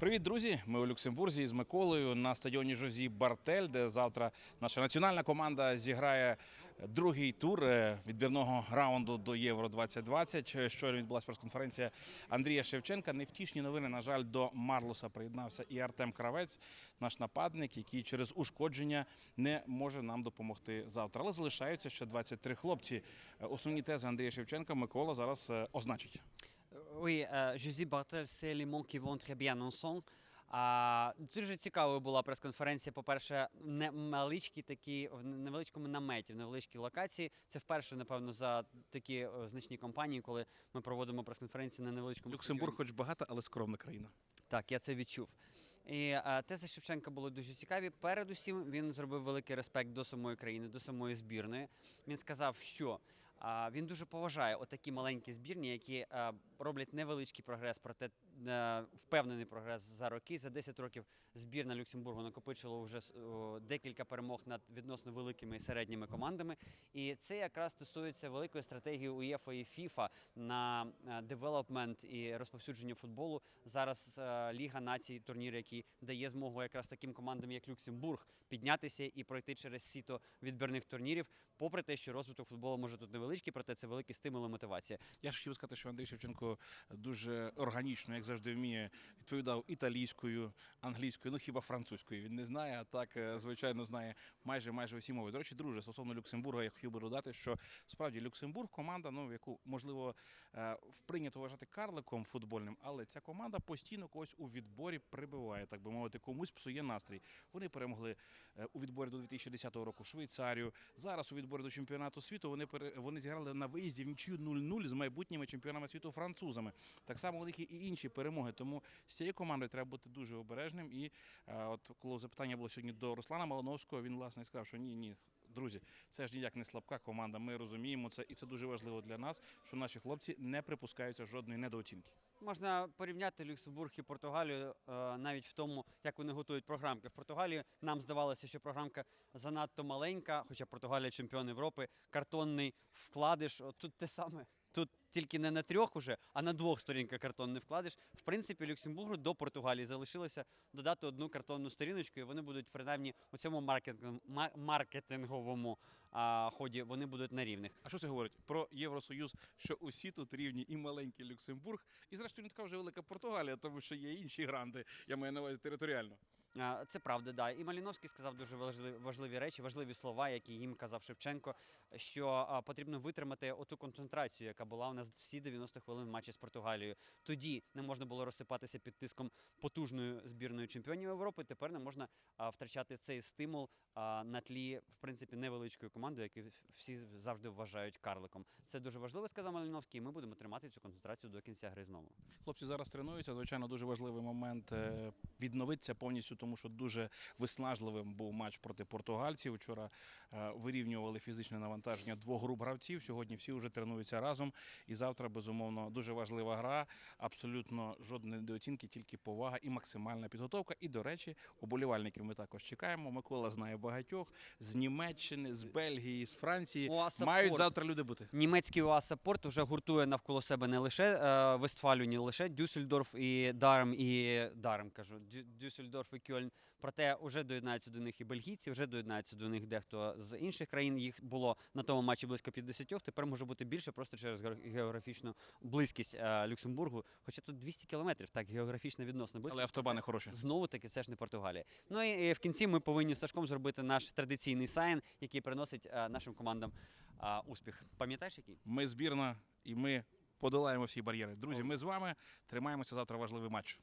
Привіт, друзі! Ми у Люксембурзі з Миколою на стадіоні Жозі Бартель, де завтра наша національна команда зіграє другий тур е, відбірного раунду до Євро 2020. Е, Щойно відбулася прес-конференція Андрія Шевченка. Невтішні новини, на жаль, до Марлоса приєднався і Артем Кравець, наш нападник, який через ушкодження не може нам допомогти завтра. Але залишаються ще 23 хлопці. Е, Основні тези Андрія Шевченка Микола зараз означить. Oui, euh, Josie Bartel, c'est éléments qui vont très bien ensemble. А, дуже цікавою була прес-конференція. По-перше, невеличкі такі в невеличкому наметі, в невеличкій локації. Це вперше, напевно, за такі е, значні компанії, коли ми проводимо прес-конференції на невеличкому Люксембург, стадіоні. хоч багата, але скромна країна. Так, я це відчув. І е, тези Шевченка були дуже цікаві. Передусім, він зробив великий респект до самої країни, до самої збірної. Він сказав, що а, він дуже поважає отакі маленькі збірні, які е, роблять невеличкий прогрес, проте е, впевнений прогрес за роки. За 10 років збірна Люксембургу накопичила вже декілька перемог над відносно великими і середніми командами. І це якраз стосується великої стратегії УЄФА і ФІФА на е, девелопмент і розповсюдження футболу. Зараз Ліга націй, турнір, який дає змогу якраз таким командам, як Люксембург, піднятися і пройти через сіто відбірних турнірів, попри те, що розвиток футболу може тут невеличкий, проте це великий стимул і мотивація. Я ж хотів сказати, що Андрій Шевченко дуже органічно, як завжди, вміє відповідав італійською, англійською, ну хіба французькою. Він не знає, а так е, звичайно знає майже майже усі мови. До речі, друже, стосовно Люксембурга, я хотів би додати, що справді Люксембург команда, ну яку можливо е, прийнято вважати карликом футбольним, але ця команда постійно когось у відборі прибиває, так би мовити, комусь псує настрій. Вони перемогли е, у відборі до 2010 року Швейцарію. Зараз у відборі до чемпіонату світу вони пере- зіграли на виїзді в нічию 0-0 з майбутніми чемпіонами світу французами. Так само них і інші перемоги. Тому з цією командою треба бути дуже обережним. І е, от коли запитання було сьогодні до Руслана Малиновського, він власне сказав, що ні, ні. Друзі, це ж ніяк не слабка команда. Ми розуміємо це, і це дуже важливо для нас, що наші хлопці не припускаються жодної недооцінки. Можна порівняти Люксембург і Португалію е, навіть в тому, як вони готують програмки. В Португалії нам здавалося, що програмка занадто маленька, хоча Португалія чемпіон Європи, картонний вкладиш. От тут те саме. Тут тільки не на трьох уже, а на двох сторінках картонний вкладиш. В принципі, Люксембургу до Португалії залишилося додати одну картонну сторіночку, і вони будуть принаймні у цьому маркетинг- маркетинговому а, ході вони будуть на рівних. А що це говорить про Євросоюз, що усі тут рівні і маленький Люксембург, і зрештою не така вже велика Португалія, тому що є інші гранди. Я маю на увазі територіально. Це правда, да. І Маліновський сказав дуже важливі, важливі речі, важливі слова, які їм казав Шевченко, що потрібно витримати оту концентрацію, яка була у нас всі 90 хвилин матчі з Португалією. Тоді не можна було розсипатися під тиском потужною збірною чемпіонів Європи. Тепер не можна втрачати цей стимул на тлі, в принципі, невеличкої команди, яку всі завжди вважають карликом. Це дуже важливо, сказав Маліновський. і Ми будемо тримати цю концентрацію до кінця гри знову. Хлопці зараз тренуються. Звичайно, дуже важливий момент е, відновитися повністю, тому що дуже виснажливим був матч проти португальців. Вчора е, вирівнювали фізичне навантаження двох груп гравців. Сьогодні всі вже тренуються разом. І завтра, безумовно, дуже важлива гра. Абсолютно жодної недооцінки, тільки повага і максимальна підготовка. І, до речі, уболівальників ми також чекаємо. Микола знає багатьох з Німеччини, з Бельгії, з Франції. Уаса Мають Порт. завтра люди бути. Німецький УАСА Порт вже гуртує навколо себе не лише е, Вестфалію, не лише Дюссельдорф і Дарем, і Дарем кажу, Дюссельдорф і Кьольн. Проте вже доєднаються до них і бельгійці, вже доєднаються до них дехто з інших країн. Їх було на тому матчі близько 50, Тепер може бути більше просто через гео- географічну близькість е, Люксембургу. Хоча тут 200 кілометрів, так географічно відносно близько. Але автобани хороші. Знову таки, це ж не Португалія. Ну і, в кінці ми повинні з Сашком зробити наш традиційний сайн, який приносить е, нашим командам е, успіх. Пам'ятаєш який? Ми збірна і ми подолаємо всі бар'єри. Друзі, ми з вами тримаємося завтра важливий матч.